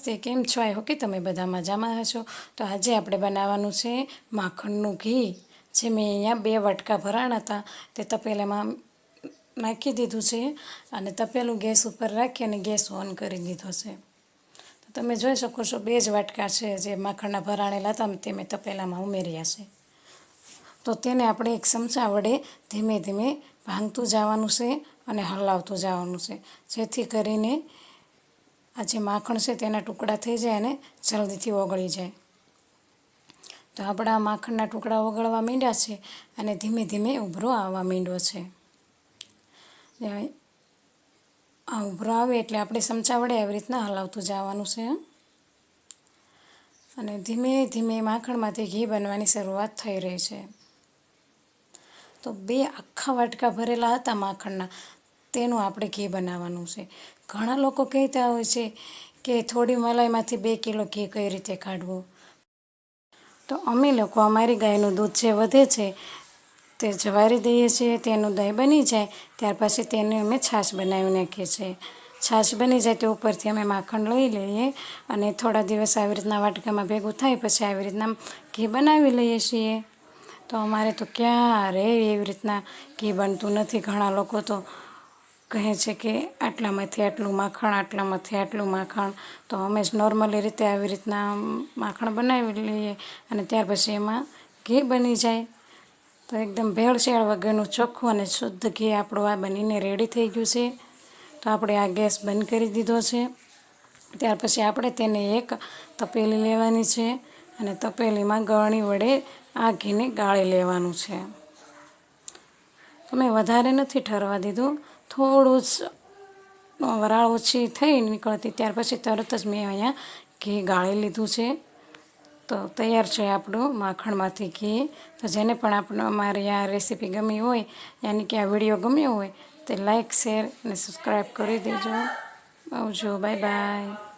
કેમ છો? I hope કે તમે બધા મજામાં હશો. તો આજે આપણે બનાવવાનું છે માખણનું ઘી. જે મેં અહીંયા બે વટકા ભરાણા હતા. તે તપેલામાં નાખી દીધું છે અને તપેલું ગેસ ઉપર રાખી અને ગેસ ઓન કરી દીધો છે. તો તમે જોઈ શકો છો બે જ વાટકા છે જે માખણના ભરાણેલા હતા તે મેં તપેલામાં ઉમેર્યા છે. તો તેને આપણે એક ચમચા વડે ધીમે ધીમે ભાંગતું જવાનું છે અને હલાવતું જવાનું છે. જેથી કરીને આ જે માખણ છે તેના ટુકડા થઈ જાય અને જલ્દીથી ઓગળી જાય. તો આપણા માખણના ટુકડા ઓગળવા માંડ્યા છે અને ધીમે ધીમે ઉભરો આવવા માંડ્યો છે. આ ઉભરો આવે એટલે આપણે ચમચા વડે આવી રીતના હલાવતું જવાનું છે અને ધીમે ધીમે માખણમાંથી ઘી બનવાની શરૂઆત થઈ રહી છે. તો બે આખા વાટકા ભરેલા હતા માખણના, તેનું આપણે ઘી બનાવવાનું છે. ઘણા લોકો કહેતા હોય છે કે થોડી મલાઈમાંથી બે કિલો ઘી કઈ રીતે કાઢવું? તો અમે લોકો અમારી ગાયનું દૂધ જે વધે છે, તે જવારી દઈએ છીએ, તેનું દહીં બની જાય, ત્યાર પછી તેને અમે છાશ બનાવી નાખીએ છીએ. છાશ બની જાય તે ઉપરથી અમે માખણ લઈ લઈએ અને થોડા દિવસ આવી રીતના વાટકામાં ભેગું થાય પછી આવી રીતના ઘી બનાવી લઈએ છીએ. તો અમારે તો ક્યારે એવી રીતના ઘી બનતું નથી. ઘણા લોકો તો કહે છે કે આટલામાંથી આટલું માખણ, આટલામાંથી આટલું માખણ. તો અમે જ નોર્મલી રીતે આવી રીતના માખણ બનાવી લઈએ અને ત્યાર પછી એમાં ઘી બની જાય. તો એકદમ ભેળસેળ વગરનું ચોખ્ખું અને શુદ્ધ ઘી આપણું આ બનીને રેડી થઈ ગયું છે. તો આપણે આ ગેસ બંધ કરી દીધો છે. ત્યાર પછી આપણે તેને એક તપેલી લેવાની છે અને તપેલીમાં ગળણી વડે આ ઘીને ગાળી લેવાનું છે. તો મેં વધારે નથી ઠરવા દીધું. થોડું જ વરાળ ઓછી થઈ નીકળતી, ત્યાર પછી તરત જ મેં અહીંયા ઘી ગાળી લીધું છે. તો તૈયાર છે આપણું માખણમાંથી ઘી. તો જેને પણ આપણો અમારી આ રેસીપી ગમી હોય, યાની કે આ વીડિયો ગમ્યો હોય, તે લાઇક શેર અને સબસ્ક્રાઈબ કરી દેજો. આવજો, બાય બાય.